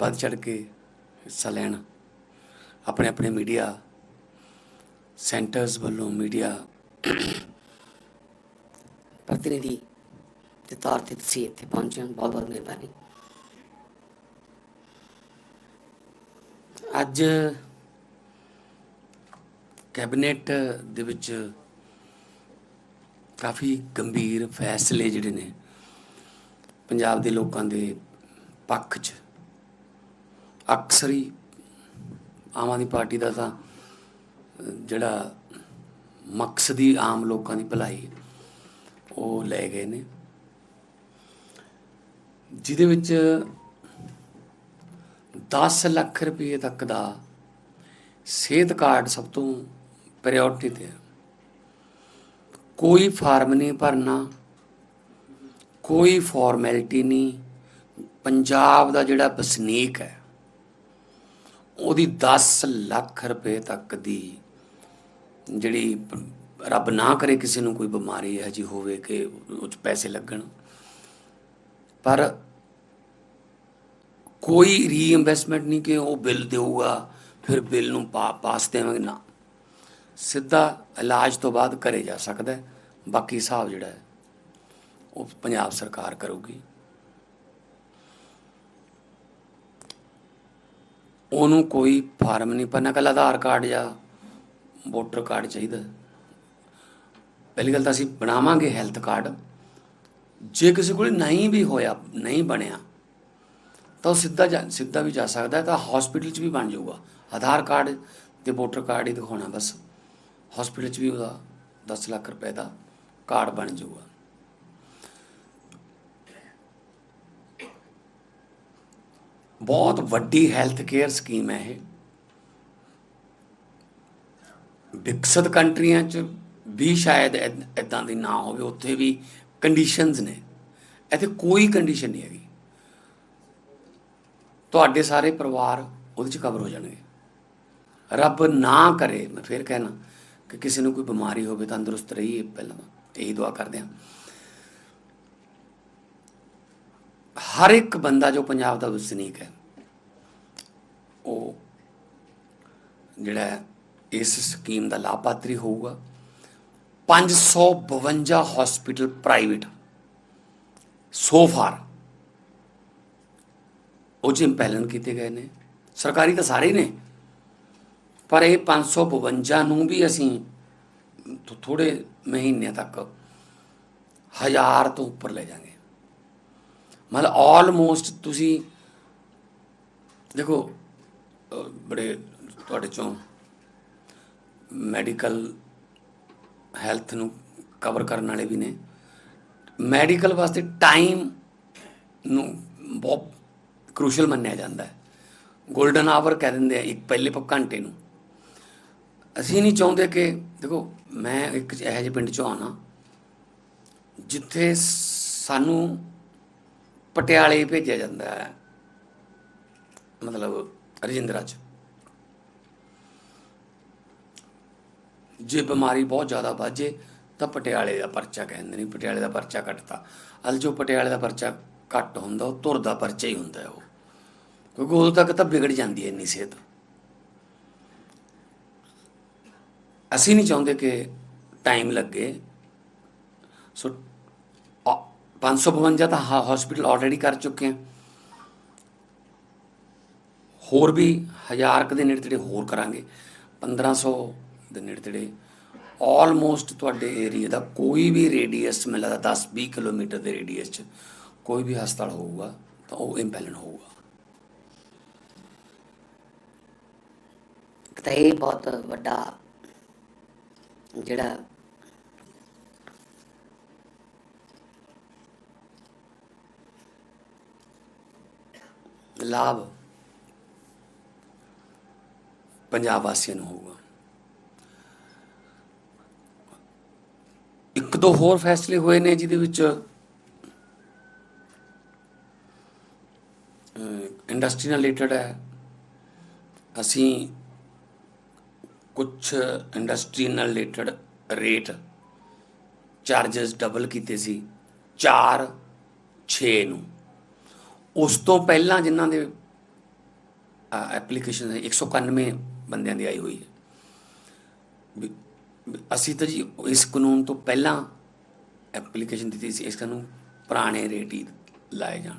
ਵੱਧ ਚੜ ਕੇ ਹਿੱਸਾ ਲੈਣ। ਆਪਣੇ ਆਪਣੇ ਮੀਡੀਆ ਸੈਂਟਰਸ ਵੱਲੋਂ ਮੀਡੀਆ ਪ੍ਰਤੀਨਿਧੀ ਦੇ ਤੌਰ ਤੇ ਤੁਸੀਂ ਇੱਥੇ ਪਹੁੰਚੇ ਹੋ। ਬਹੁਤ ਬਹੁਤ ਮਿਹਰਬਾਨੀ। ਅੱਜ ਕੈਬਨਿਟ ਦੇ ਵਿੱਚ ਕਾਫੀ ਗੰਭੀਰ ਫੈਸਲੇ ਜਿਹੜੇ ਨੇ ਪੰਜਾਬ ਦੇ ਲੋਕਾਂ ਦੇ ਪੱਖ 'ਚ ਅਕਸਰ ਹੀ ਆਮ ਆਦਮੀ ਪਾਰਟੀ ਦਾ ਤਾਂ ਅਹ, ਜਿਹੜਾ ਮਕਸਦੀ ਆਮ ਲੋਕਾਂ ਦੀ ਭਲਾਈ ਉਹ ਲੈ ਗਏ ਨੇ। ਜਿਹਦੇ ਵਿੱਚ 10 ਲੱਖ ਰੁਪਏ ਤੱਕ ਦਾ ਸਿਹਤ ਕਾਰਡ ਸਭ ਤੋਂ ਪ੍ਰਾਇੋਰਟੀ ਤੇ ਹੈ। ਕੋਈ ਫਾਰਮ ਨਹੀਂ ਭਰਨਾ ਕੋਈ ਫਾਰਮੈਲਿਟੀ ਨਹੀਂ ਪੰਜਾਬ ਦਾ ਜਿਹੜਾ ਵਸਨੀਕ ਹੈ ਉਹਦੀ 10 ਲੱਖ ਰੁਪਏ ਤੱਕ ਦੀ ਜਿਹੜੀ ਰੱਬ ਨਾ ਕਰੇ ਕਿਸੇ ਨੂੰ ਕੋਈ ਬਿਮਾਰੀ ਹੈ ਜੀ ਹੋਵੇ ਕਿ ਉਹ 'ਚ ਪੈਸੇ ਲੱਗਣ। ਪਰ ਕੋਈ ਰੀਇਨਵੈਸਟਮੈਂਟ ਨਹੀਂ ਕਿ ਉਹ ਬਿੱਲ ਦੇਊਗਾ, ਫਿਰ ਬਿੱਲ ਨੂੰ ਪਾ- ਪਾਸ ਦੇਵਾਂਗੇ। ਨਾ। ਸਿੱਧਾ ਇਲਾਜ ਤੋਂ ਬਾਅਦ ਕਰੇ ਜਾ ਸਕਦਾ ਬਾਕੀ ਹਿਸਾਬ ਜਿਹੜਾ ਹੈ, ਉਹ ਪੰਜਾਬ ਸਰਕਾਰ ਕਰੂਗੀ। ਉਹਨੂੰ ਕੋਈ ਫਾਰਮ ਨਹੀਂ ਭਰਨਾ ਕੱਲ ਆਧਾਰ ਕਾਰਡ ਜਾਂ ਵੋਟਰ ਕਾਰਡ ਚਾਹੀਦਾ। ਪਹਿਲੀ ਗੱਲ ਤਾਂ ਅਸੀਂ ਬਣਾਵਾਂਗੇ ਹੈਲਥ ਕਾਰਡ। ਜੇ ਕਿਸੇ ਕੋਲ ਨਹੀਂ ਵੀ ਹੋਇਆ, ਨਹੀਂ ਬਣਿਆ, ਤਾਂ ਉਹ ਸਿੱਧਾ ਜਾ- ਸਿੱਧਾ ਵੀ ਜਾ ਸਕਦਾ ਹੈ, ਤਾਂ ਹਸਪੀਟਲ 'ਚ ਵੀ ਬਣ ਜਾਊਗਾ। ਆਧਾਰ ਕਾਰਡ ਤੇ ਵੋਟਰ ਕਾਰਡ ਹੀ ਦਿਖਾਉਣਾ ਬਸ। ਹਸਪੀਟਲ 'ਚ ਵੀ ਉਹਦਾ 10 ਲੱਖ ਰੁਪਏ ਦਾ ਕਾਰਡ ਬਣ ਜਾਊਗਾ। ਬਹੁਤ ਵੱਡੀ ਹੈਲਥ ਕੇਅਰ ਸਕੀਮ ਹੈ ਇਹ। ਵਿਕਸਿਤ ਕੰਟਰੀਆਂ 'ਚ ਵੀ ਸ਼ਾਇਦ ਇਦਾਂ ਦੀ ਨਾ ਹੋਵੇ, ਉੱਥੇ ਵੀ ਕੰਡੀਸ਼ਨਸ ਨੇ। ਇੱਥੇ ਕੋਈ ਕੰਡੀਸ਼ਨ ਨਹੀਂ ਹੈਗੀ। ਤੁਹਾਡੇ ਸਾਰੇ ਪਰਿਵਾਰ ਉਹਦੇ 'ਚ ਕਵਰ ਹੋ ਜਾਣਗੇ। ਰੱਬ ਨਾ ਕਰੇ, ਮੈਂ ਫੇਰ ਕਹਿਣਾ ਕਿ ਕਿਸੇ ਨੂੰ ਕੋਈ ਬਿਮਾਰੀ ਹੋਵੇ, ਤੰਦਰੁਸਤ ਰਹੀਏ, ਪਹਿਲਾਂ ਤਾਂ ਇਹੀ ਦੁਆ ਕਰਦੇ ਹਾਂ। ਹਰ ਇੱਕ ਬੰਦਾ ਜੋ ਪੰਜਾਬ ਦਾ ਵਸਨੀਕ ਹੈ, ਉਹ ਜਿਹੜਾ ਇਸ ਸਕੀਮ ਦਾ ਲਾਭਪਾਤਰੀ ਹੋਊਗਾ। 552 ਹਸਪੀਟਲ ਪ੍ਰਾਈਵੇਟ ਸੋ ਫਾਰ ਉਹ 'ਚ ਇੰਪੈਲਨ ਕੀਤੇ ਗਏ ਨੇ। ਸਰਕਾਰੀ ਤਾਂ ਸਾਰੇ ਨੇ, ਪਰ ਇਹ 552 ਨੂੰ ਵੀ ਅਸੀਂ ਥੋ- ਥੋੜੇ ਮਹੀਨਿਆਂ ਤੱਕ ਹਜ਼ਾਰ ਤੋਂ ਉੱਪਰ ਲੈ ਜਾਾਂਗੇ ਮਤਲਬ ਆਲਮੋਸਟ ਤੁਸੀਂ ਦੇਖੋ ਬੜੇ ਤੁਹਾਡੇ ਚੋਂ ਮੈਡੀਕਲ ਹੈਲਥ ਨੂੰ ਕਵਰ ਕਰਨ ਵਾਲੇ ਵੀ ਨੇ। ਮੈਡੀਕਲ ਵਾਸਤੇ ਟਾਈਮ ਨੂੰ ਬਹੁਤ ਕ੍ਰੂਸ਼ਲ ਮੰਨਿਆ ਜਾਂਦਾ ਹੈ। 골ਡਨ ਆਵਰ ਕਹਿ ਦਿੰਦੇ ਆ, ਇੱਕ ਪਹਿਲੇ ਪ, ਘੰਟੇ ਨੂੰ। ਅਸੀਂ ਨਹੀਂ ਚਾਹੁੰਦੇ ਕਿ, ਦੇਖੋ, ਮੈਂ ਇੱਕ ਇਹੋ ਜਿਹੇ ਪਿੰਡ ਚੋਂ ਆਉਣਾ, ਜਿੱਥੇ ਸਾਨੂੰ ਪਟਿਆਲੇ ਭੇਜਿਆ ਜਾਂਦਾ ਹੈ। ਮਤਲਬ ਰਜਿੰਦਰਾ ਚ। ਜੇ ਬਿਮਾਰੀ ਬਹੁਤ ਜ਼ਿਆਦਾ ਵੱਜੇ ਤਾਂ ਪਟਿਆਲੇ ਦਾ ਪਰਚਾ ਕਹਿੰਦੇ ਨੇ ਪਟਿਆਲੇ ਦਾ ਪਰਚਾ ਕੱਟਤਾ। ਅਲ ਜੋ ਪਟਿਆਲੇ ਦਾ ਪਰਚਾ ਘੱਟ ਹੁੰਦਾ, ਉਹ ਤੁਰਦਾ ਪਰਚਾ ਹੀ ਹੁੰਦਾ ਉਹ। ਕਿਉਂਕਿ ਉਦੋਂ ਤੱਕ ਤਾਂ ਵਿਗੜ ਜਾਂਦੀ ਹੈ ਇੰਨੀ ਸਿਹਤ। ਅਸੀਂ ਨਹੀਂ ਚਾਹੁੰਦੇ ਕਿ ਟਾਈਮ ਲੱਗੇ। ਸੋ 552 ਤਾਂ ਹਸਪੀਟਲ ਆਲਰੇਡੀ ਕਰ ਚੁੱਕੇ ਹਾਂ ਹੋਰ ਵੀ ਹਜ਼ਾਰ ਕੁ ਦੇ ਨੇੜੇ ਤੇੜੇ ਹੋਰ ਕਰਾਂਗੇ। 1500 ਦੇ ਨੇੜੇ ਤੇੜੇ ਆਲਮੋਸਟ ਤੁਹਾਡੇ ਏਰੀਆ ਦਾ ਕੋਈ ਵੀ ਰੇਡੀਅਸ ਮੈਨੂੰ ਲੱਗਦਾ 10 20 ਕਿਲੋਮੀਟਰ ਦੇ ਰੇਡੀਅਸ 'ਚ ਕੋਈ ਵੀ ਹਸਪਤਾਲ ਹੋਊਗਾ, ਤਾਂ ਉਹ ਇੰਪੈਲਨ ਹੋਊਗਾ। ਤਾਂ ਇਹ ਬਹੁਤ ਵੱਡਾ ਜਿਹੜਾ ਲਾਭ ਪੰਜਾਬ ਵਾਸੀਆਂ ਨੂੰ ਹੋਊਗਾ। ਇੱਕ ਦੋ ਹੋਰ ਫੈਸਲੇ ਹੋਏ ਨੇ ਜਿਹਦੇ ਵਿੱਚ ਇੰਡਸਟਰੀ ਨਾਲ ਰਿਲੇਟਡ ਹੈ। ਅਸੀਂ ਕੁਝ ਇੰਡਸਟਰੀ ਨਾਲ ਰਿਲੇਟਡ ਰੇਟ ਚਾਰजेस ਡਬਲ ਕੀਤੇ ਸੀ 4 6 ਨੂੰ। ਉਸ ਤੋਂ ਪਹਿਲਾਂ ਜਿਨ੍ਹਾਂ ਦੇ ਐਪਲੀਕੇਸ਼ਨ 191 ਬੰਦਿਆਂ ਦੀ ਆਈ ਹੋਈ ਹੈ। ਵੀ- ਅਸੀਂ ਤਾਂ ਜੀ ਇਸ ਕਾਨੂੰਨ ਤੋਂ ਪਹਿਲਾਂ ਐਪਲੀਕੇਸ਼ਨ ਦਿੱਤੀ ਸੀ, ਇਸ ਨੂੰ ਪੁਰਾਣੇ ਰੇਟ ਹੀ ਲਾਏ ਜਾਣ।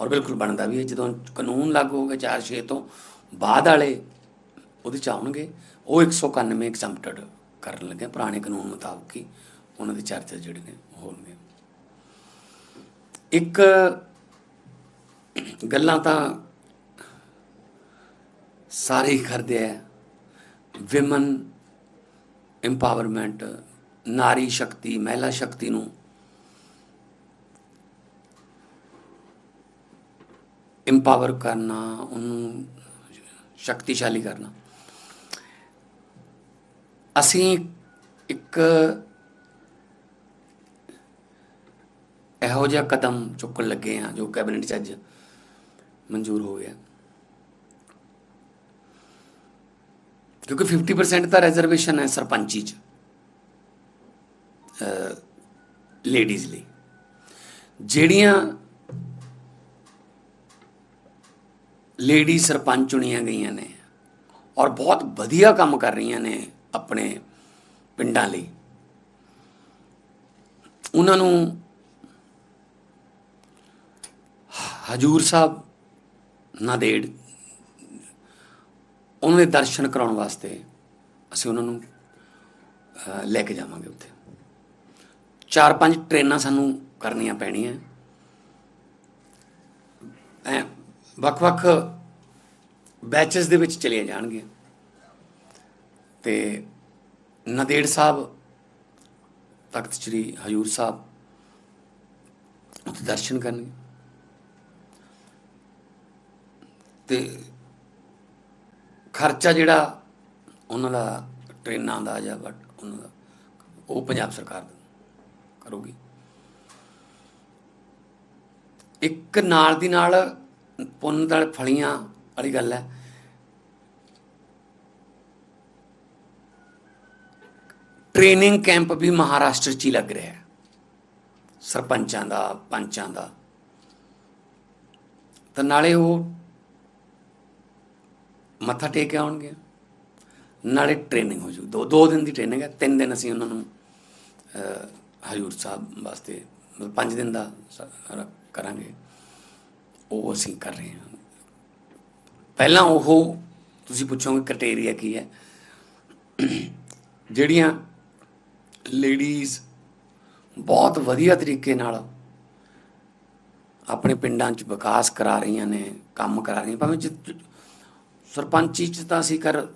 ਔਰ ਬਿਲਕੁਲ ਬਣਦਾ ਵੀ ਹੈ, ਜਦੋਂ ਕਾਨੂੰਨ ਲਾਗੂ ਹੋ ਗਿਆ 4-6 ਤੋਂ ਬਾਅਦ ਵਾਲੇ ਉਹਦੇ ਚ ਆਉਣਗੇ, ਉਹ 191 ਐਗਜ਼ੈਂਪਟਡ ਕਰਨ ਲੱਗੇ ਪੁਰਾਣੇ ਕਾਨੂੰਨ ਮੁਤਾਬਕ ਹੀ ਉਹਨਾਂ ਦੇ ਚਾਰਜਸ ਜਿਹੜੇ ਨੇ ਉਹ ਹੋਣਗੇ। ਇੱਕ ਗੱਲਾਂ ਤਾਂ ਸਾਰੇ ਹੀ ਕਰਦੇ ਆ। ਵਿਮਨ ਐਮਪਾਵਰਮੈਂਟ ਨਾਰੀ ਸ਼ਕਤੀ, ਮਹਿਲਾ ਸ਼ਕਤੀ ਨੂੰ ਐਮਪਾਵਰ ਕਰਨਾ, ਉਹਨੂੰ ਸ਼ਕਤੀਸ਼ਾਲੀ ਕਰਨਾ। ਅਸੀਂ ਇੱਕ ਇਹੋ ਜਿਹਾ ਕਦਮ ਚੁੱਕਣ ਲੱਗੇ ਆ ਜੋ ਕੈਬਨਿਟ 'ਚ ਅੱਜ ਮਨਜ਼ੂਰ ਹੋ ਗਿਆ ਕਿਉਂਕਿ 50% ਤਾਂ ਰਿਜ਼ਰਵੇਸ਼ਨ ਹੈ ਸਰਪੰਚੀ 'ਚ ਲੇਡੀਜ਼ ਲਈ ਜਿਹੜੀਆਂ ਲੇਡੀ ਸਰਪੰਚ ਚੁਣੀਆਂ ਗਈਆਂ ਨੇ ਔਰ ਬਹੁਤ ਵਧੀਆ ਕੰਮ ਕਰ ਰਹੀਆਂ ਨੇ ਆਪਣੇ ਪਿੰਡਾਂ ਲਈ ਉਹਨਾਂ ਨੂੰ ਹਜੂਰ ਸਾਹਿਬ ਨਾਂਦੇੜ ਉਹਨਾਂ ਦੇ ਦਰਸ਼ਨ ਕਰਾਉਣ ਵਾਸਤੇ ਅਸੀਂ ਉਹਨਾਂ ਨੂੰ ਲੈ ਕੇ ਜਾਵਾਂਗੇ ਉੱਥੇ। ਚਾਰ ਪੰਜ ਟ੍ਰੇਨਾਂ ਸਾਨੂੰ ਕਰਨੀਆਂ ਪੈਣੀਆਂ। ਐ, ਵੱਖ-ਵੱਖ ਬੈਚਸ ਦੇ ਵਿੱਚ ਚਲੀਆਂ ਜਾਣਗੀਆਂ। ਤੇ ਨਦੇੜ ਸਾਹਿਬ, ਤਖਤ ਸ੍ਰੀ ਹਜੂਰ ਸਾਹਿਬ, ਉੱਥੇ ਦਰਸ਼ਨ ਕਰਨਗੇ। ਤੇ ਖਰਚਾ ਜਿਹੜਾ ਉਹਨਾਂ ਦਾ ਟ੍ਰੇਨਾਂ ਦਾ ਜਾਂ ਵਟ ਉਹਨਾਂ ਦਾ, ਉਹ ਪੰਜਾਬ ਸਰਕਾਰ ਕਰੂਗੀ। ਇੱਕ ਨਾਲ ਦੀ ਨਾਲ ਪੁੰਨ ਨਾਲ ਫਲੀਆਂ ਵਾਲੀ ਗੱਲ ਹੈ। ਟ੍ਰੇਨਿੰਗ ਕੈਂਪ ਵੀ ਮਹਾਰਾਸ਼ਟਰ 'ਚ ਹੀ ਲੱਗ ਰਿਹਾ ਹੈ। ਸਰਪੰਚਾਂ ਦਾ, ਪੰਚਾਂ ਦਾ। ਤਾਂ ਨਾਲੇ ਉਹ ਮੱਥਾ ਟੇਕ ਕੇ ਆਉਣਗੇ। ਨਾਲੇ ਟ੍ਰੇਨਿੰਗ ਹੋ ਜੂ। ਦੋ ਦੋ ਦਿਨ ਦੀ ਟ੍ਰੇਨਿੰਗ ਹੈ। ਤਿੰਨ ਦਿਨ ਅਸੀਂ ਉਹਨਾਂ ਨੂੰ ਹਜ਼ੂਰ ਸਾਹਿਬ ਵਾਸਤੇ, ਮਤਲਬ ਪੰਜ ਦਿਨ ਦਾ ਕਰਾਂਗੇ। ਉਹ ਅਸੀਂ ਕਰ ਰਹੇ ਹਾਂ। ਪਹਿਲਾਂ ਉਹ ਤੁਸੀਂ ਪੁੱਛੋਗੇ ਕ੍ਰਾਈਟੇਰੀਆ ਕੀ ਹੈ। ਜਿਹੜੀਆਂ ਲੇਡੀਜ਼ ਬਹੁਤ ਵਧੀਆ ਤਰੀਕੇ ਨਾਲ ਆਪਣੇ ਪਿੰਡਾਂ 'ਚ ਵਿਕਾਸ ਕਰਾ ਰਹੀਆਂ ਨੇ, ਕੰਮ ਕਰਾ ਰਹੀਆਂ ਭਾਵੇਂ ਜਿ- ਸਰਪੰਚੀ 'ਚ ਤਾਂ ਅਸੀਂ ਕਰ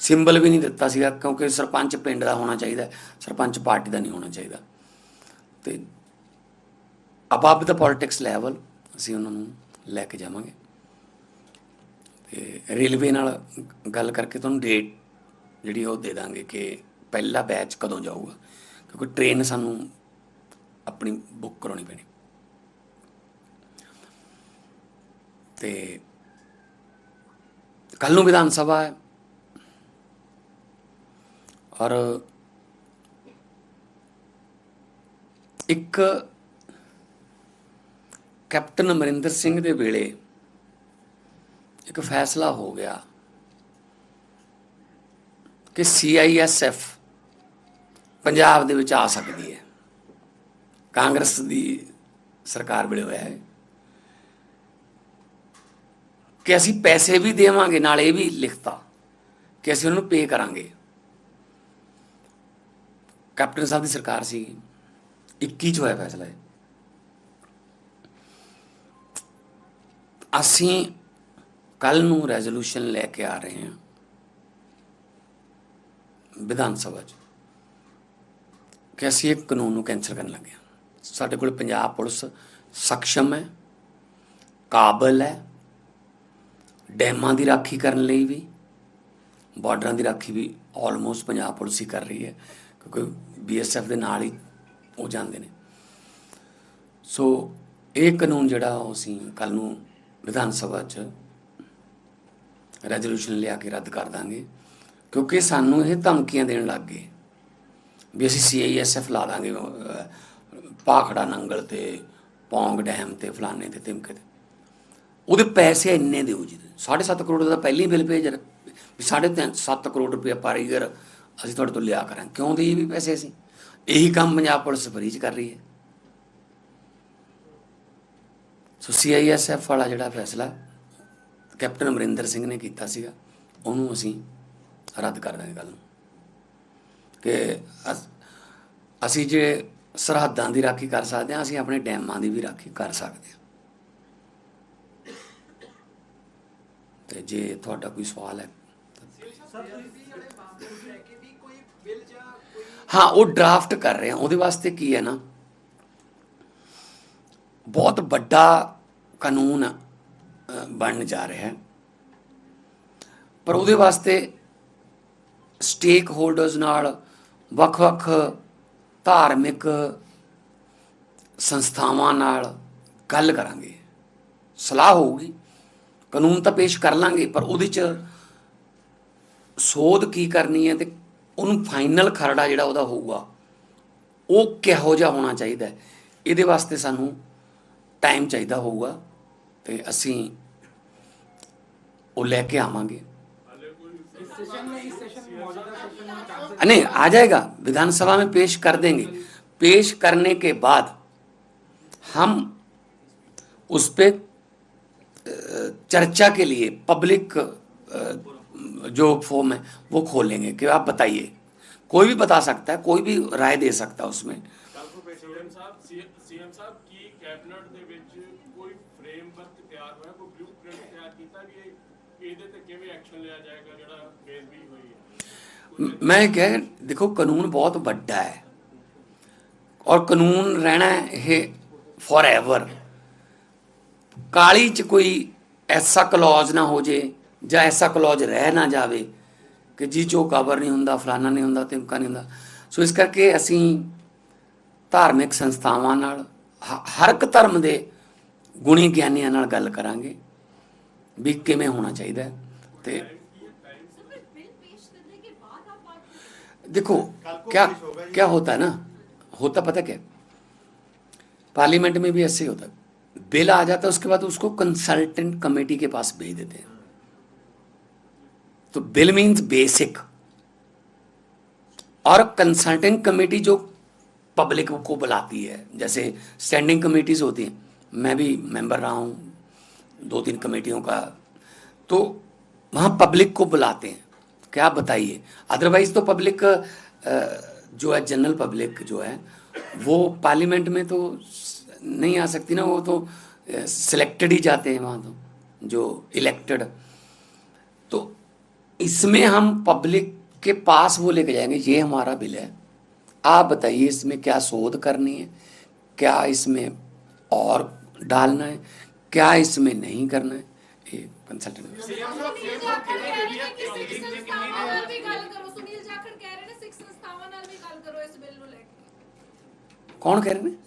ਸਿੰਬਲ ਵੀ ਨਹੀਂ ਦਿੱਤਾ ਸੀਗਾ, ਕਿਉਂਕਿ ਸਰਪੰਚ ਪਿੰਡ ਦਾ ਹੋਣਾ ਚਾਹੀਦਾ, ਸਰਪੰਚ ਪਾਰਟੀ ਦਾ ਨਹੀਂ ਹੋਣਾ ਚਾਹੀਦਾ। ਤੇ ਅਬਵ ਦਾ ਪੋਲਿਟਿਕਸ ਲੈਵਲ ਅਸੀਂ ਉਹਨਾਂ ਨੂੰ ਲੈ ਕੇ ਜਾਵਾਂਗੇ। ਤੇ ਰੇਲਵੇ ਨਾਲ ਗੱਲ ਕਰਕੇ ਤੁਹਾਨੂੰ ਡੇਟ ਜਿਹੜੀ ਉਹ ਦੇ ਦਾਂਗੇ ਕਿ ਪਹਿਲਾ ਬੈਚ ਕਦੋਂ ਜਾਊਗਾ, ਕਿਉਂਕਿ ਟ੍ਰੇਨ ਸਾਨੂੰ ਆਪਣੀ ਬੁੱਕ ਕਰਾਉਣੀ ਪੈਣੀ। ਤੇ ਕੱਲ ਨੂੰ ਵਿਧਾਨ ਸਭਾ ਹੈ। ਔਰ ਇੱਕ ਕੈਪਟਨ ਅਮਰਿੰਦਰ ਸਿੰਘ ਦੇ ਵੇਲੇ ਇੱਕ ਫੈਸਲਾ ਹੋ ਗਿਆ ਕਿ ਸੀਆਈਐਸਐਫ ਪੰਜਾਬ ਦੇ ਵਿੱਚ ਆ ਸਕਦੀ ਹੈ। ਕਾਂਗਰਸ ਦੀ ਸਰਕਾਰ ਵੇਲੇ ਹੋਇਆ ਹੈ। ਕਿ ਅਸੀਂ ਪੈਸੇ ਵੀ ਦੇਵਾਂਗੇ, ਨਾਲ ਇਹ ਵੀ ਲਿਖਤਾ ਕਿ ਅਸੀਂ ਉਹਨਾਂ ਨੂੰ ਪੇ ਕਰਾਂਗੇ। ਕੈਪਟਨ ਸਾਹਿਬ ਦੀ ਸਰਕਾਰ ਸੀ। 21 ਚ ਹੋਇਆ ਫੈਸਲਾ ਇਹ। ਅਸੀਂ ਕੱਲ ਨੂੰ ਰੈਜ਼ੋਲੂਸ਼ਨ ਲੈ ਕੇ ਆ ਰਹੇ ਹਾਂ ਵਿਧਾਨ ਸਭਾ 'ਚ ਕਿ ਅਸੀਂ ਇੱਕ ਕਾਨੂੰਨ ਨੂੰ ਕੈਂਸਲ ਕਰਨ ਲੱਗੇ ਹਾਂ। ਸਾਡੇ ਕੋਲ ਪੰਜਾਬ ਪੁਲਿਸ ਸક્ષਮ ਹੈ, ਕਾਬਲ ਹੈ ਡੈਮਾਂ ਦੀ ਰਾਖੀ ਕਰਨ ਲਈ ਵੀ ਬਾਰਡਰਾਂ ਦੀ ਰਾਖੀ ਵੀ ਆਲਮੋਸਟ ਪੰਜਾਬ ਪੁਲਿਸ ਹੀ ਕਰ ਰਹੀ ਹੈ ਕਿਉਂਕਿ ਬੀਐਸਐਫ ਦੇ ਨਾਲ ਹੀ ਉਹ ਜਾਂਦੇ ਨੇ। ਸੋ ਇਹ ਕਾਨੂੰਨ ਜਿਹੜਾ ਉਹ ਅਸੀਂ ਕੱਲ ਨੂੰ ਵਿਧਾਨ ਸਭਾ 'ਚ ਰੈਜ਼ੋਲੂਸ਼ਨ ਲਿਆ ਕੇ ਰੱਦ ਕਰ ਦਾਂਗੇ ਕਿਉਂਕਿ ਸਾਨੂੰ ਇਹ ਧਮਕੀਆਂ ਦੇਣ ਲੱਗ ਗਏ। ਵੀ ਅਸੀਂ ਸੀਆਈਐਸਐਫ ਲਾ ਦਾਂਗੇ ਅਹ, ਭਾਖੜਾ ਨੰਗਲ ਤੇ ਪੌਂਗ ਡੈਮ ਤੇ ਫਲਾਣੇ ਤੇ ਤਿਮਕੇ ਤੇ। ਉਹਦੇ ਪੈਸੇ ਇੰਨੇ ਦਿਓ ਜੀ 7.5 ਕਰੋੜ ਦਾ ਪਹਿਲੀ ਬਿੱਲ ਭੇਜ ਰਿਹਾ। ਵੀ ਸਾਢੇ ਤਿੰਨ 7 ਕਰੋੜ ਰੁਪਏ ਪਰ ਈਅਰ ਅਸੀਂ ਤੁਹਾਡੇ ਤੋਂ ਲਿਆ ਕਰਾਂ ਕਿਉਂ ਦੇਈਏ ਵੀ ਪੈਸੇ ਅਸੀਂ? ਇਹੀ ਕੰਮ ਪੰਜਾਬ ਪੁਲਿਸ ਫਰੀ ਚ ਕਰ ਰਹੀ ਹੈ। ਸੋ ਸੀਆਈਐਸਐਫ ਵਾਲਾ ਜਿਹੜਾ ਫੈਸਲਾ ਕੈਪਟਨ ਅਮਰਿੰਦਰ ਸਿੰਘ ਨੇ ਕੀਤਾ ਸੀਗਾ, ਉਹਨੂੰ ਅਸੀਂ ਰੱਦ ਕਰ ਦਾਂਗੇ ਗੱਲ ਨੂੰ। ਕਿ ਅਸੀਂ ਜੇ ਸਰਹੱਦਾਂ ਦੀ ਰਾਖੀ ਕਰ ਸਕਦੇ ਹਾਂ, ਅਸੀਂ ਆਪਣੇ ਡੈਮਾਂ ਦੀ ਵੀ ਰਾਖੀ ਕਰ ਸਕਦੇ ਹਾਂ। ਤੇ ਜੇ ਤੁਹਾਡਾ ਕੋਈ ਸਵਾਲ ਹੈ ਹਾਂ ਉਹ ਡਰਾਫਟ ਕਰ ਰਹੇ। ਆ ਉਹਦੇ ਵਾਸਤੇ ਕੀ ਹੈ ਨਾ? ਬਹੁਤ ਵੱਡਾ ਕਾਨੂੰਨ ਅ, ਬਣਨ ਜਾ ਰਿਹਾ। ਹੈ ਪਰ ਉਹਦੇ ਵਾਸਤੇ ਸਟੇਕ ਹੋਲਡਰਸ ਨਾਲ ਵੱਖ-ਵੱਖ ਧਾਰਮਿਕ ਸੰਸਥਾਵਾਂ ਨਾਲ ਗੱਲ ਕਰਾਂਗੇ। ਸਲਾਹ ਹੋਊਗੀ। ਕਾਨੂੰਨ ਤਾਂ ਪੇਸ਼ ਕਰ ਲਾਂਗੇ ਪਰ ਉਹਦੇ ਚ ਸੋਧ ਕੀ ਕਰਨੀ ਹੈ ਤੇ ਉਹਨੂੰ ਫਾਈਨਲ ਖਰੜਾ ਜਿਹੜਾ ਉਹਦਾ ਹੋਊਗਾ ਉਹ ਕਿਹੋ ਜਿਹਾ ਹੋਣਾ ਚਾਹੀਦਾ ਹੈ ਇਹਦੇ ਵਾਸਤੇ ਸਾਨੂੰ ਟਾਈਮ ਚਾਹੀਦਾ ਹੋਊਗਾ ਤੇ ਅਸੀਂ ਉਹ ਲੈ ਕੇ ਆਵਾਂਗੇ नहीं आ जाएगा विधानसभा में पेश कर देंगे पेश करने के बाद हम उस पे अ, चर्चा के लिए पब्लिक जो फॉर्म है वो खोलेंगे। कि आप बताइए। कोई भी बता सकता है कोई भी राय दे सकता है उसमें। मैं कह देखो कानून बहुत बड़ा है। और कानून रहना है फॉर एवर ਕਾਲੀ ਚ ਕੋਈ ਐਸਾ ਕਲੌਜ਼ ਨਾ ਹੋ ਜੇ ਜਾਂ ਐਸਾ ਕਲੌਜ਼ ਰਹਿ ਨਾ ਜਾਵੇ ਕਿ ਜੀ ਚੋ ਕਵਰ ਨਹੀਂ ਹੁੰਦਾ ਫਲਾਨਾ ਨਹੀਂ ਹੁੰਦਾ ਤਿਮਕਾ ਨਹੀਂ ਹੁੰਦਾ ਸੋ ਇਸ ਕਰਕੇ ਅਸੀਂ ਧਾਰਮਿਕ ਸੰਸਥਾਵਾਂ ਨਾਲ ਹ- ਹਰ ਇੱਕ ਧਰਮ ਦੇ ਗੁਣੀ ਗਿਆਨੀਆਂ ਨਾਲ ਗੱਲ ਕਰਾਂਗੇ ਵੀ ਕਿਵੇਂ ਹੋਣਾ ਚਾਹੀਦਾ ਹੈ ਤੇ देखो क्या क्या होता है ना होता पता क्या पार्लियामेंट में भी ऐसे ही होता है बिल आ जाता है, उसके बाद उसको कंसल्टेंट कमेटी के पास भेज देते हैं। तो बिल मीन्स बेसिक और कंसल्टेंट कमेटी जो पब्लिक को बुलाती है, जैसे स्टैंडिंग कमेटीज होती हैं, मैं भी मेंबर रहा हूँ दो तीन कमेटियों का तो वहाँ पब्लिक को बुलाते हैं। क्या बताइए? अदरवाइज़ तो पब्लिक जो है जनरल पब्लिक जो है, वो पार्लियामेंट में तो नहीं आ सकती ना वो तो सिलेक्टेड ही जाते हैं वहाँ तो जो इलेक्टेड तो इसमें हम पब्लिक के पास वो लेके जाएँगे ये हमारा बिल है। आप बताइए इसमें क्या शोध करनी है क्या इसमें और डालना है क्या इसमें नहीं करना है ये कंसल्टेंट कौन कह रहे हैं?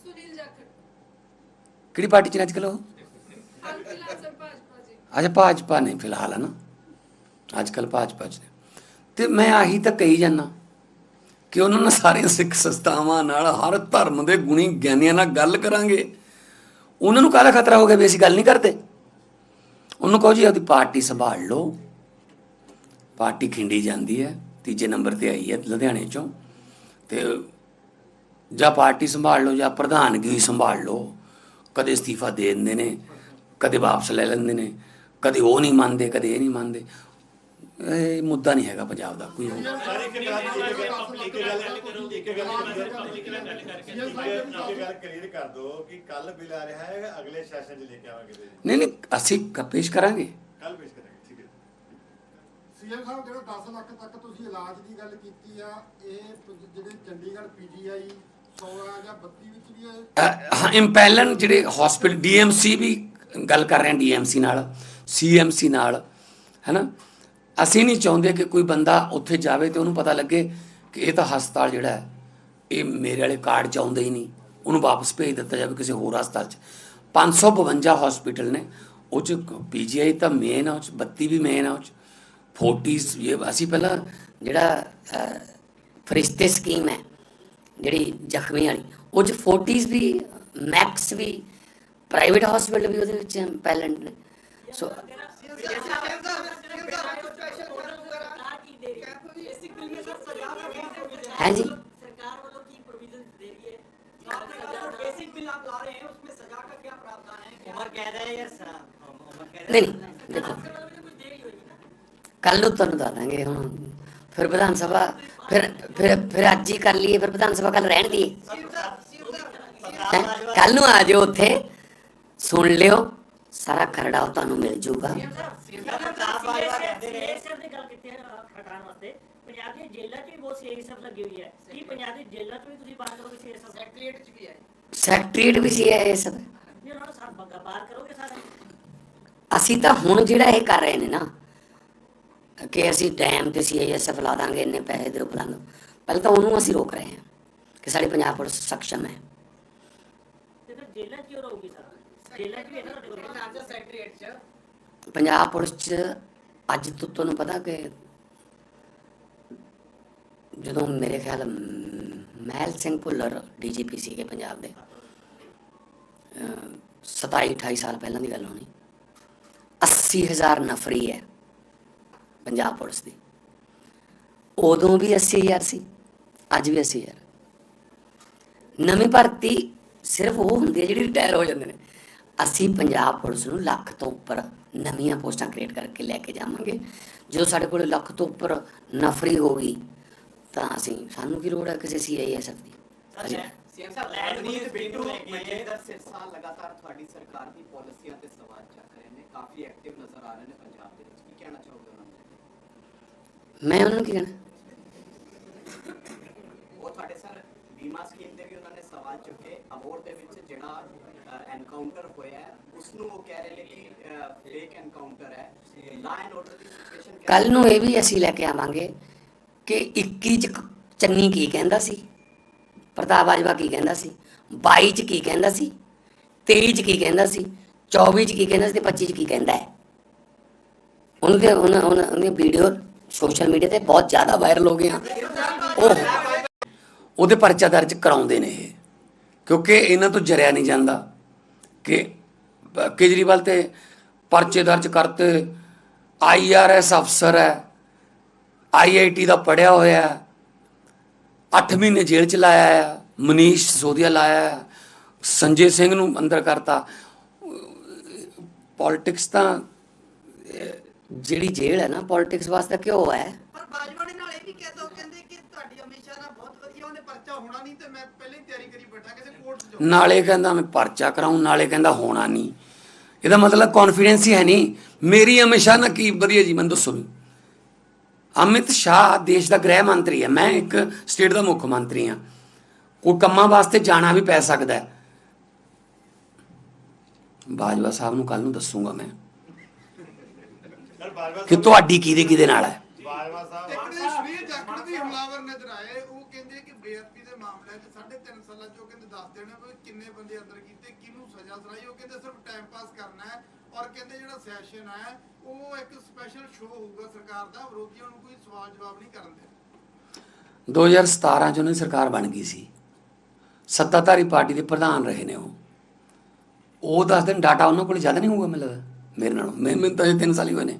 ਕਿਹੜੀ ਪਾਰਟੀ ਚ ਨੇ ਅੱਜ ਕੱਲ੍ਹ ਉਹ? ਹਲਕੀ ਭਾਜਪਾ ਜੀ ਅੱਛਾ, ਭਾਜਪਾ ਨਹੀਂ ਫਿਲਹਾਲ ਹੈ ਨਾ ਅੱਜ ਕੱਲ੍ਹ ਭਾਜਪਾ ਚ ਨੇ। ਤੇ ਮੈਂ ਆਹੀ ਤਾਂ ਕਹੀ ਜਾਂਦਾ ਕਿ ਉਹਨਾਂ ਨਾਲ ਸਾਰੀਆਂ ਸਿੱਖ ਸੰਸਥਾਵਾਂ ਨਾਲ ਹਰ ਧਰਮ ਦੇ ਗੁਣੀ ਗਿਆਨੀਆਂ ਨਾਲ ਗੱਲ ਕਰਾਂਗੇ। ਉਹਨਾਂ ਨੂੰ ਕਾਹਦਾ ਖਤਰਾ ਹੋ ਗਿਆ ਵੀ ਅਸੀਂ ਗੱਲ ਨਹੀਂ ਕਰਦੇ? ਉਹਨੂੰ ਕਹੋ ਜੀ, ਆਪਦੀ ਪਾਰਟੀ ਸੰਭਾਲ ਲਓ। ਪਾਰਟੀ ਖਿੰਡੀ ਜਾਂਦੀ ਹੈ, ਤੀਜੇ ਨੰਬਰ ਤੇ ਆਈ ਹੈ ਲੁਧਿਆਣੇ ਚੋਂ। ਤੇ ਜਾਂ ਪਾਰਟੀ ਸੰਭਾਲ ਲਓ ਜਾਂ ਪ੍ਰਧਾਨਗੀ ਸੰਭਾਲ ਲਓ। ਕਦੇ ਅਸਤੀਫਾ ਦੇ ਦਿੰਦੇ ਨੇ, ਕਦੇ ਵਾਪਸ ਲੈ ਲੈਂਦੇ ਨੇ, ਕਦੇ ਉਹ ਨਹੀਂ ਮੰਨਦੇ, ਕਦੇ ਇਹ ਨਹੀਂ ਮੰਨਦੇ। ਇਹ ਮੁੱਦਾ ਨਹੀਂ ਹੈਗਾ ਪੰਜਾਬ ਦਾ, ਕੋਈ ਨਹੀਂ ਨਹੀਂ, ਅਸੀਂ ਪੇਸ਼ ਕਰਾਂਗੇ ਕੱਲ ਪੇਸ਼ ਕਰਾਂਗੇ। ਸੀਐਮ ਸਾਹਿਬ, ਜਿਹੜਾ 10 ਲੱਖ ਤੱਕ ਤੁਸੀਂ ਇਲਾਜ ਦੀ ਗੱਲ ਕੀਤੀ ਆ, ਇਹ ਜਿਹੜੇ ਚੰਡੀਗੜ੍ਹ ਪੀਜੀਆਈ 16 ਜਾਂ 32 ਵਿੱਚ ਵੀ ਇਹ ਅ, ਇੰਪੈਲਨ ਜਿਹੜੇ ਹਸਪੀਟਲ ਡੀਐਮਸੀ ਵੀ ਗੱਲ ਕਰ ਰਹੇ ਹਾਂ ਡੀਐਮਸੀ ਨਾਲ ਸੀਐਮਸੀ ਨਾਲ ਹੈਨਾ? ਅਸੀਂ ਨਹੀਂ ਚਾਹੁੰਦੇ ਕਿ ਕੋਈ ਬੰਦਾ ਉੱਥੇ ਜਾਵੇ ਤੇ ਉਹਨੂੰ ਪਤਾ ਲੱਗੇ ਕਿ ਇਹ ਤਾਂ ਹਸਪਤਾਲ ਜਿਹੜਾ ਹੈ ਇਹ ਮੇਰੇ ਵਾਲੇ ਕਾਰਡ ਚ ਆਉਂਦਾ ਹੀ ਨਹੀਂ। ਉਹਨੂੰ ਵਾਪਸ ਭੇਜ ਦਿੱਤਾ ਜਾਵੇ ਕਿਸੇ ਹੋਰ ਹਸਪਤਾਲ ਚ। 552 ਹਸਪੀਟਲ ਨੇ ਉਹ ਚ ਪੀਜੀਆਈ ਤਾਂ ਮੇਨ ਆ ਉਹ ਚ 32 ਵੀ ਮੇਨ ਆ ਉਹ ਚ 40s ਇਹ ਅਸੀਂ ਪਹਿਲਾਂ ਜਿਹੜਾ ਫਰਿਸ਼ਤੇ ਸਕੀਮ ਹੈ ਜਿਹੜੀ ਜ਼ਖਮੀ ਵਾਲੀ ਉਹ ਚ 40s ਵੀ ਮੈਕਸ ਵੀ ਪ੍ਰਾਈਵੇਟ ਹਸਪੀਟਲ ਵੀ ਉਹਦੇ ਵਿੱਚ ਪੈਲੈਂਟ ਨੇ ਸੋ ਹੈ ਜੀ सरकार वालों की प्रोविजन दे रही है आपने जो बेसिक बिल आप ला रहे हैं उसमें सजा का क्या प्रावधान है उमर कह रहे हैं यस उमर कह ਨਹੀਂ ਨਹੀਂ ਦੇਖੋ कुछ देरी होगी ना ਕੱਲ ਨੂੰ ਤੁਹਾਨੂੰ ਦੱਸ ਦਾਂਗੇ ਹੁਣ ਫਿਰ ਵਿਧਾਨ ਸਭਾ ਫਿਰ ਫਿਰ ਫਿਰ ਅੱਜ ਹੀ ਕਰ ਲਈਏ ਫਿਰ ਵਿਧਾਨ ਸਭਾ ਕੱਲ ਰਹਿਣ ਦੀ। ਕੱਲ ਨੂੰ ਆ ਜਾਓ ਉੱਥੇ ਸੁਣ ਲਿਓ ਸਾਰਾ ਖਰੜਾ ਤੁਹਾਨੂੰ ਮਿਲ ਜਾਊਗਾ ਦੀ ਵਾਸਤੇ ਪੰਜਾਬ ਦੀਆਂ ਜੇਲ੍ਹਾਂ 'ਚ ਵੀ ਬਹੁਤ ਸੀਐਸਐਫ ਲੱਗੀ ਹੋਈ ਹੈ ਕੀ ਪੰਜਾਬ ਦੀ ਜੇਲ੍ਹਾਂ 'ਚ ਵੀ ਤੁਸੀਂ ਬਾਹਰ ਕਰੋਗੇ ਸੀਐਸਐਫ ਸੈਕਟਰੀਏਟ 'ਚ ਵੀ ਹੈ ਸੈਕਟਰੀਏਟ ਵੀ ਸੀ ਇਹ ਸਭ। ਨਹੀਂ ਉਹਨਾਂ ਨੂੰ ਸਾਥ ਬੱਗਾ ਬਾਹਰ ਕਰੋਗੇ ਸਾਰੇ? ਅਸੀਂ ਤਾਂ ਹੁਣ ਜਿਹੜਾ ਇਹ ਕਰ ਰਹੇ ਨੇ ਨਾ ਕਿ ਅਸੀਂ ਡੈਮ ਤੇ ਸੀਆਈਐਸਐਫ ਲਾ ਦਾਂਗੇ ਇੰਨੇ ਪੈਸੇ ਦੇ ਉਪਲੰਘ ਪਹਿਲਾਂ ਤਾਂ ਉਹਨੂੰ ਅਸੀਂ ਰੋਕ ਰਹੇ ਹਾਂ ਕਿ ਸਾਡੀ ਪੰਜਾਬ ਪੁਲਿਸ ਸક્ષਮ ਹੈ। ਪੰਜਾਬ ਪੁਲਿਸ ਚ ਅੱਜ ਤੋਂ ਤੁਹਾਨੂੰ ਪਤਾ ਕਿ ਜਦੋਂ ਮੇਰੇ ਖਿਆਲ ਮਹਿਲ ਸਿੰਘ ਭੁੱਲਰ ਡੀਜੀਪੀ ਸੀਗੇ ਪੰਜਾਬ ਦੇ 27 28 ਸਾਲ ਪਹਿਲਾਂ ਦੀ ਗੱਲ ਹੋਣੀ 80000 ਨਫਰੀ ਹੈ। ਪੰਜਾਬ ਪੁਲਿਸ ਦੀ। ਉਦੋਂ ਵੀ 80000 ਸੀ ਅੱਜ ਵੀ 80000 ਨਵੀਂ ਭਰਤੀ ਸਿਰਫ ਉਹ ਹੁੰਦੀ ਹੈ ਜਿਹੜੀ ਰਿਟਾਇਰ ਹੋ ਜਾਂਦੇ ਨੇ। ਅਸੀਂ ਪੰਜਾਬ ਪੁਲਿਸ ਨੂੰ ਲੱਖ ਤੋਂ ਉੱਪਰ ਨਵੀਆਂ ਪੋਸਟਾਂ ਕ੍ਰੀਏਟ ਕਰਕੇ ਲੈ ਕੇ ਜਾਵਾਂਗੇ। ਜਦੋਂ ਸਾਡੇ ਕੋਲ ਲੱਖ ਤੋਂ ਉੱਪਰ ਨਫਰੀ ਹੋ ਗਈ ਤਾਂ ਅਸੀਂ ਸਾਨੂੰ ਕੀ ਲੋੜ ਹੈ ਕਿਸੇ ਸੀਆਈਐਸਐਫ ਦੀ ਸੀਐਮ ਸਾਹਿਬ ਰਣਜੀਤ ਬਿੱਟੂ ਮਨਜਿੰਦਰ ਸਿਰਸਾ ਲਗਾਤਾਰ ਤੁਹਾਡੀ ਸਰਕਾਰ ਦੀ ਪਾਲਿਸੀਆਂ ਤੇ ਸਵਾਲ ਚੱਕ ਰਹੇ ਨੇ ਕਾਫੀ ਐਕਟਿਵ ਨਜ਼ਰ ਆ ਰਹੇ ਨੇ ਪੰਜਾਬ ਦੇ ਵਿੱਚ ਕੀ ਕਹਿਣਾ ਚਾਹੋਗੇ ਉਹਨਾਂ ਨੂੰ ਮੈਂ ਉਹਨਾਂ ਨੂੰ ਕੀ ਕਹਿਣਾ? ਉਹ ਤੁਹਾਡੇ ਸਰ ਬੀਮਾ ਸਕੀਮ ਤੇ ਵੀ ਉਹਨਾਂ ਨੇ ਸਵਾਲ ਚੁੱਕੇ ਅਬੋਰ ਦੇ ਵਿੱਚ ਜਿਹੜਾ ਐਨਕਾਊਂਟਰ ਹੋਇਆ ਉਸ ਨੂੰ ਉਹ ਕਹਿ ਰਹੇ ਨੇ ਕਿ ਫੇਕ ਐਨਕਾਊਂਟਰ ਹੈ। ਲਾ ਐਂਡ ਆਰਡਰ ਦੀ ਸਿਚੁਏਸ਼ਨ ਕੱਲ ਨੂੰ ਇਹ ਵੀ ਅਸੀਂ ਲੈ ਕੇ ਆਵਾਂਗੇ ਕਿ 21 ਚ ਚੰਨੀ ਕੀ ਕਹਿੰਦਾ ਸੀ? ਪ੍ਰਤਾਪ ਬਾਜਵਾ ਕੀ ਕਹਿੰਦਾ ਸੀ? 22 ਚ ਕੀ ਕਹਿੰਦਾ ਸੀ? 23 ਚ ਕੀ ਕਹਿੰਦਾ ਸੀ? 24 ਚ ਕੀ ਕਹਿੰਦਾ ਸੀ ਤੇ 25 ਚ ਕੀ ਕਹਿੰਦਾ ਹੈ? ਉਹਨਾਂ ਦੇ ਉਹਨਾਂ ਉਹਨਾਂ ਉਹਦੀਆਂ ਵੀਡੀਓ ਸੋਸ਼ਲ ਮੀਡੀਆ ਤੇ ਬਹੁਤ ਜ਼ਿਆਦਾ ਵਾਇਰਲ ਹੋ ਗਈਆਂ ਉਹ ਉਹਦੇ ਪਰਚਾ ਦਰਜ ਕਰਾਉਂਦੇ ਨੇ ਇਹ। ਕਿਉਂਕਿ ਇਹਨਾਂ ਤੋਂ ਜਰਿਆ ਨਹੀਂ ਜਾਂਦਾ ਕਿ, ਕੇਜਰੀਵਾਲ ਤੇ ਪਰਚੇ ਦਰਜ ਕਰਤੇ ਆਈਆਰਐਸ ਅਫਸਰ ਹੈ ਆਈਆਈਟੀ ਦਾ ਪੜਿਆ ਹੋਇਆ ਹੈ 8 ਮਹੀਨੇ ਜੇਲ੍ਹ ਚ ਲਾਇਆ ਹੈ, ਮਨੀਸ਼ ਸੋਦੀਆ ਲਾਇਆ ਹੈ, ਸੰਜੇ ਸਿੰਘ ਨੂੰ ਅੰਦਰ ਕਰਤਾ। ਪੋਲਿਟਿਕਸ ਤਾਂ ਜਿਹੜੀ ਜੇਲ੍ਹ ਹੈ ਨਾ ਪੋਲਿਟਿਕਸ ਵਾਸਤੇ ਕਿਉਂ ਹੈ? ਪਰ ਬਾਜਵਾ ਨੇ ਨਾਲ ਇਹ ਵੀ ਕਹਿਤਾ ਉਹ ਕਹਿੰਦੇ ਕਿ ਤੁਹਾਡੀ ਹਮੇਸ਼ਾ ਨਾਲ ਬਹੁਤ ਵਧੀਆ ਉਹਨੇ ਪਰਚਾ ਹੋਣਾ ਨਹੀਂ ਤੇ ਮੈਂ ਪਹਿਲਾਂ ਹੀ ਤਿਆਰੀ ਕਰੀ ਬੈਠਾ ਕਿਸੇ ਕੋਰਟ 'ਚ ਜਾਊਂ। ਨਾਲੇ ਕਹਿੰਦਾ ਮੈਂ ਪਰਚਾ ਕਰਾਉਂ ਨਾਲੇ ਕਹਿੰਦਾ ਹੋਣਾ ਨਹੀਂ। ਇਹਦਾ ਮਤਲਬ ਕੌਨਫੀਡੈਂਸ ਹੀ ਹੈ ਨਹੀਂ। ਮੇਰੀ ਹਮੇਸ਼ਾ ਨਾ ਕੀ ਵਧੀਆ ਜੀ ਮੈਨੂੰ ਦੱਸੋ ਵੀ। ਅਮਿਤ ਸ਼ਾਹ ਦੇਸ਼ ਦਾ ਗ੍ਰਹਿ ਮੰਤਰੀ ਹੈ ਮੈਂ ਇੱਕ ਸਟੇਟ ਦਾ ਮੁੱਖ ਮੰਤਰੀ ਹਾਂ। ਕੋਈ ਕੰਮਾਂ ਵਾਸਤੇ ਜਾਣਾ ਵੀ ਪੈ ਸਕਦਾ ਹੈ। ਬਾਜਵਾ ਸਾਹਿਬ ਨੂੰ ਕੱਲ ਨੂੰ ਦੱਸੂਗਾ ਮੈਂ। ਕਿ ਤੁਹਾਡੀ ਕਿਹਦੇ ਕਿਹਦੇ ਨਾਲ ਹੈ? ਕਹਿੰਦੇ ਕਿ ਬੇਅਦਬੀ ਦੇ ਮਾਮਲੇ 'ਚ 3.5 ਸਾਲਾਂ 'ਚ ਉਹ ਕਹਿੰਦੇ ਦੱਸ ਦੇਣਾ ਵੀ ਕਿੰਨੇ ਬੰਦੇ ਅੰਦਰ ਕੀਤੇ ਕਿਹਨੂੰ ਸਜ਼ਾ ਸੁਣਾਈ। ਉਹ ਕਹਿੰਦੇ ਸਿਰਫ ਟਾਈਮ ਪਾਸ ਕਰਨਾ ਹੈ ਔਰ ਕਹਿੰਦੇ ਜਿਹੜਾ ਸੈਸ਼ਨ ਹੈ ਉਹ ਇੱਕ ਸਪੈਸ਼ਲ ਸ਼ੋਅ ਹੋਊਗਾ ਸਰਕਾਰ ਦਾ। ਵਿਰੋਧੀਆਂ ਨੂੰ ਕੋਈ ਸਵਾਲ ਜਵਾਬ ਨਹੀਂ ਕਰਨ ਦੇਣਾ 2017 ਚ ਉਹਨਾਂ ਦੀ ਸਰਕਾਰ ਬਣ ਗਈ ਸੀ। ਸੱਤਾਧਾਰੀ ਪਾਰਟੀ ਦੇ ਪ੍ਰਧਾਨ ਰਹੇ ਨੇ ਉਹ। ਉਹ ਦੱਸ ਦਿਨ ਡਾਟਾ ਉਹਨਾਂ ਕੋਲ ਜ਼ਿਆਦਾ ਨਹੀਂ ਹੋਊਗਾ ਮੈਨੂੰ ਲੱਗਦਾ। ਮੇਰੇ ਨਾਲੋਂ। ਮੈਂ ਮੈਨੂੰ ਤਾਂ ਇਹ 3 ਸਾਲ ਹੀ ਹੋਏ ਨੇ।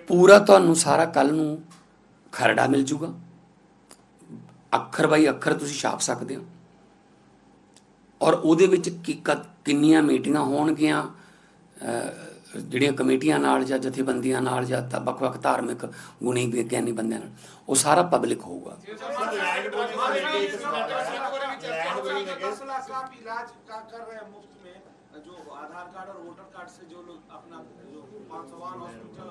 ਪੂਰਾ ਤੁਹਾਨੂੰ ਸਾਰਾ ਕੱਲ ਨੂੰ ਖਰੜਾ ਮਿਲ ਜੂਗਾ ਅੱਖਰ ਬਾਈ ਅੱਖਰ ਤੁਸੀਂ ਛਾਪ ਸਕਦੇ ਹੋ ਔਰ ਉਹਦੇ ਵਿੱਚ ਕੀ ਕ- ਕਿੰਨੀਆਂ ਮੀਟਿੰਗਾਂ ਹੋਣਗੀਆਂ ਅਹ, ਜਿਹੜੀਆਂ ਕਮੇਟੀਆਂ ਨਾਲ ਜਾਂ ਜਥੇਬੰਦੀਆਂ ਨਾਲ ਜਾਂ ਤਾਂ ਵੱਖ-ਵੱਖ ਧਾਰਮਿਕ ਗੁਣੀ ਵਿਗਿਆਨੀ ਬੰਦਿਆਂ ਨਾਲ ਉਹ ਸਾਰਾ ਪਬਲਿਕ ਹੋਊਗਾ दस लाख का आप इलाज का कर रहे हैं मुफ्त में जो आधार कार्ड और वोटर कार्ड से जो लोग अपना जो पाँच सौ वाहन हॉस्पिटल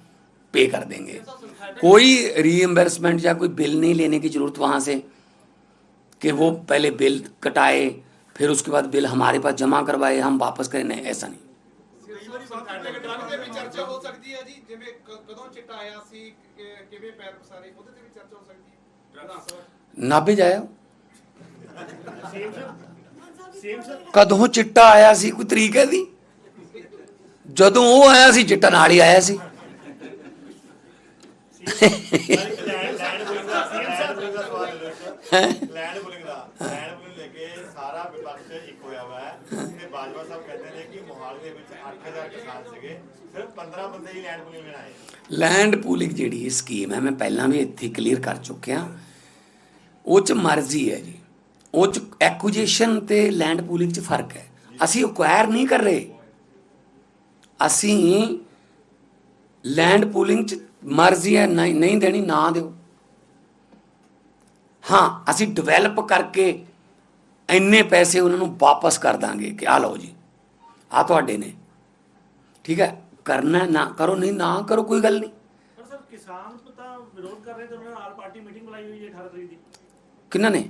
पे कर देंगे कोई रीएम्बर्समेंट या कोई बिल नहीं लेने की जरूरत वहाँ से कि वो पहले बिल कटाए फिर उसके बाद बिल हमारे पास जमा करवाए हम वापस करें नहीं ऐसा नहीं ਤੇ ਵੀ ਚਰਚਾ ਹੋ ਸਕਦੀ ਹੈ ਜੀ ਜਿਵੇਂ ਕ- ਕਦੋਂ ਚਿੱਟਾ ਆਇਆ ਸੀ ਕਿ- ਕਿਵੇਂ ਪੈਰ ਪਸਾਰੇ ਉਹਦੇ ਤੇ ਵੀ ਚਰਚਾ ਹੋ ਸਕਦੀ ਹੈ ਵਿਧਾਨ ਸਭਾ ਨਾਭੇ ਜਾਇਆ ਕਦੋਂ ਚਿੱਟਾ ਆਇਆ ਸੀ ਕੋਈ ਤਰੀਕ ਹੈ ਦੀ ਜਦੋਂ ਉਹ ਆਇਆ ਸੀ ਚਿੱਟਾ ਨਾਲ ਹੀ ਆਇਆ ਸੀ ਲੈਂਡ ਲੈਂਡ ਦਾ ਲੈਂਡ ਬੁਲਿੰਗ ਲੈ ਕੇ ਸਾਰਾ ਵਿਪਕਸ਼ ਇੱਕ ਹੋਇਆ ਹੋਇਆ ਹੈ ਤੇ ਬਾਜਵਾ ਸਾਹਿਬ ਕਹਿੰਦੇ ਨੇ ਕਿ ਮੋਹਾਲੀ ਦੇ ਵਿੱਚ 8000 ਕਿਸਾਨ ਸੀਗੇ ਸਿਰਫ 15 ਬੰਦੇ ਹੀ ਲੈਂਡ ਬੁਲਿੰਗ ਲੈਣ ਆਏ ਲੈਂਡ ਪੂਲਿੰਗ ਜਿਹੜੀ ਸਕੀਮ ਹੈ ਮੈਂ ਪਹਿਲਾਂ ਵੀ ਇੱਥੇ ਕਲੀਅਰ ਕਰ ਚੁੱਕਿਆ। ਉਹ ਚ ਮਰਜ਼ੀ ਹੈ ਜੀ। ਉਹ ਚ ਐਕੁਜੀਸ਼ਨ ਤੇ ਲੈਂਡ ਪੂਲਿੰਗ ਚ ਫ਼ਰਕ ਹੈ। ਅਸੀਂ ਅਕਵਾਇਰ ਨਹੀਂ ਕਰ ਰਹੇ। ਅਸੀਂ ਲੈਂਡ ਪੂਲਿੰਗ ਚ ਮਰਜ਼ੀ ਹੈ ਨਹੀਂ ਨਹੀਂ ਦੇਣੀ ਨਾ ਦਿਓ। ਹਾਂ ਅਸੀਂ ਡਿਵੈਲਪ ਕਰਕੇ ਇੰਨੇ ਪੈਸੇ ਉਹਨਾਂ ਨੂੰ ਵਾਪਸ ਕਰ ਦਾਂਗੇ ਕਿ ਆ ਲਓ ਜੀ ਆ ਤੁਹਾਡੇ ਨੇ। ਠੀਕ ਹੈ ਕਰਨਾ ਨਾ ਕਰੋ ਨਹੀਂ ਨਾ ਕਰੋ ਕੋਈ ਗੱਲ ਨਹੀਂ। ਪਰ ਸਰ ਕਿਸਾਨ ਤਾਂ ਵਿਰੋਧ ਕਰ ਰਹੇ ਤੇ ਉਹਨਾਂ ਨੇ ਆਲ ਪਾਰਟੀ ਮੀਟਿੰਗ ਬੁਲਾਈ ਹੋਈ ਹੈ 18 ਤਰੀਕ ਦੀ। ਕਿਹਨਾਂ ਨੇ?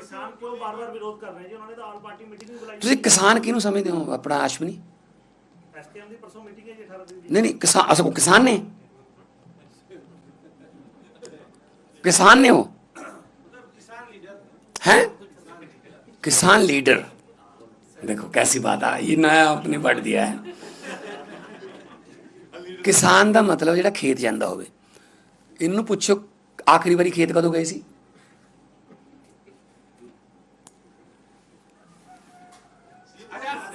ਕਿਸਾਨ ਕਿਉਂ ਬਾਰ-ਬਾਰ ਵਿਰੋਧ ਕਰ ਰਹੇ ਜੀ ਉਹਨਾਂ ਨੇ ਤਾਂ ਆਲ ਪਾਰਟੀ ਮੀਟਿੰਗ ਵੀ ਬੁਲਾਈ ਤੁਸੀਂ ਕਿਸਾਨ ਕਿਹਨੂੰ ਸਮਝਦੇ ਹੋ ਆਪਣਾ ਅਸ਼ਵਨੀ ਐਸਕੇਐਮ ਦੀ ਪਰਸੋਂ ਮੀਟਿੰਗ ਹੈ ਜੀ 18 ਤਰੀਕ ਦੀ ਨਹੀਂ ਨਹੀਂ ਕਿਸਾਨ ਅਸਲ ਉਹ ਕਿਸਾਨ ਨੇ ਕਿਸਾਨ ਨੇ ਉਹ किसान लीडर हैं किसान लीडर देखो कैसी बात आ ये नया आपने पढ़ दिया है ਕਿਸਾਨ ਦਾ ਮਤਲਬ ਜਿਹੜਾ ਖੇਤ ਜਾਂਦਾ ਹੋਵੇ ਇਹਨੂੰ ਪੁੱਛੋ ਆਖਰੀ ਵਾਰੀ ਖੇਤ ਕਦੋਂ ਗਏ ਸੀ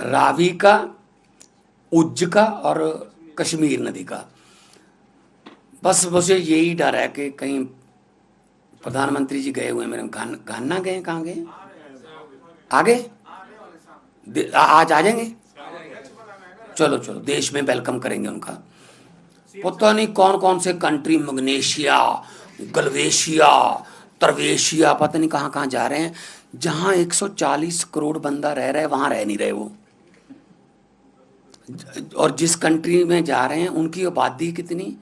रावी का, उज्ज का और कश्मीर नदी का। बस मुझे यही डर है कि कहीं प्रधानमंत्री जी गए हुए मेरे घान गए, कहाँ गए? आ गए दे- आ- आज आ जाएँगे? चलो चलो, देश में वेलकम करेंगे उनका। पता नहीं कौन कौन से कंट्री मग्नेशिया, गलवेशिया तरवेशिया पता नहीं कहाँ कहाँ जा रहे हैं, जहाँ 140 करोड़ बंदा रह रहा है, वहाँ रह नहीं रहे वो। और जिस कंट्री में जा रहे हैं, उनकी आबादी कितनी?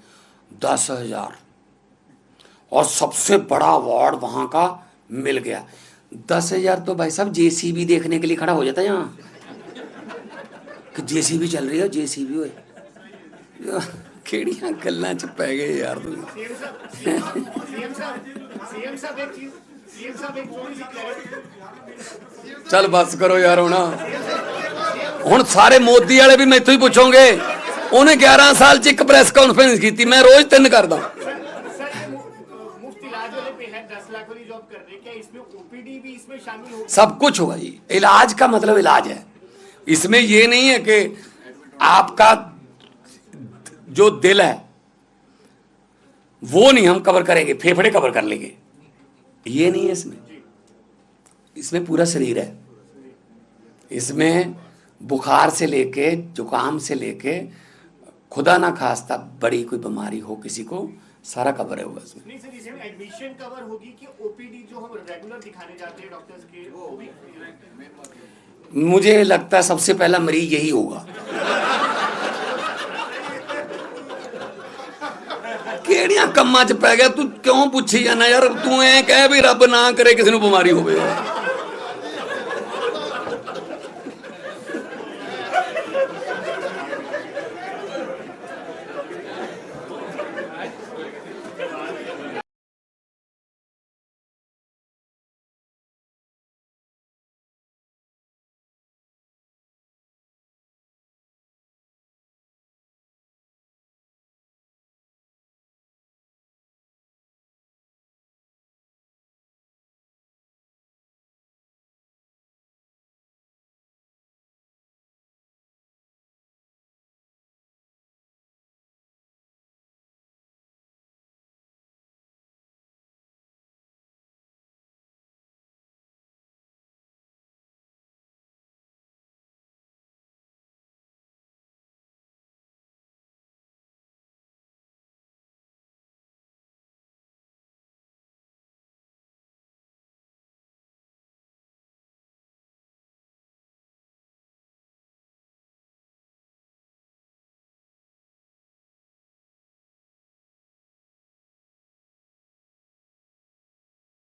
दस हज़ार। और सबसे बड़ा अवार्ड वहाँ का मिल गया। दस हज़ार तो भाई साहब जेसीबी देखने के लिए खड़ा हो जाता है यहाँ। कि जेसीबी चल रही है जेसीबी सी बी गल्ला च पै गए यार तुम सीएम साहब सीएम साहब एक चीज सीएम साहब एक थोड़ी सी क्लैरिटी ਚੱਲ ਬੱਸ ਕਰੋ ਯਾਰ ਹੁਣ ਹੁਣ ਸਾਰੇ ਮੋਦੀ ਵਾਲੇ ਵੀ ਮੈਥੋਂ ਹੀ ਪੁੱਛੋਗੇ ਉਹਨੇ 11 ਸਾਲ ਚ ਇੱਕ ਪ੍ਰੈਸ ਕਾਨਫਰੰਸ ਕੀਤੀ ਮੈਂ ਰੋਜ਼ ਤਿੰਨ ਕਰਦਾ सर ये मु- मुफ्त इलाज वाले पे है दस लाख वाली जॉब कर रहे हैं क्या इसमें ओपीडी भी इसमें शामिल होगी सब कुछ होगा जी इलाज का मतलब इलाज है इसमें ये नहीं है कि आपका जो दिल है वो नहीं हम कवर करेंगे फेफड़े कवर कर लेंगे। ये नहीं है इसमें। इसमें पूरा शरीर है। इसमें बुखार से लेके जुकाम से लेके खुदा ना खास्ता बड़ी कोई बीमारी हो किसी को सारा कवर है हुआ इसमें। नहीं सर इसमें एडमिशन कवर होगी कि ओपीडी जो हम रेगुलर दिखाने जाते हैं डॉक्टर्स के वो भी मुझे लगता है सबसे पहला मरीज़ यही होगा। ਕਿਹੜੀਆਂ ਕੰਮਾਂ 'ਚ ਪੈ ਗਿਆ? ਤੂੰ ਕਿਉਂ ਪੁੱਛੀ ਜਾਂਦਾ ਯਾਰ? ਤੂੰ ਐ ਕਹਿ ਵੀ ਰੱਬ ਨਾ ਕਰੇ, ਕਿਸੇ ਨੂੰ ਬਿਮਾਰੀ ਹੋਵੇ। ਯਾਰ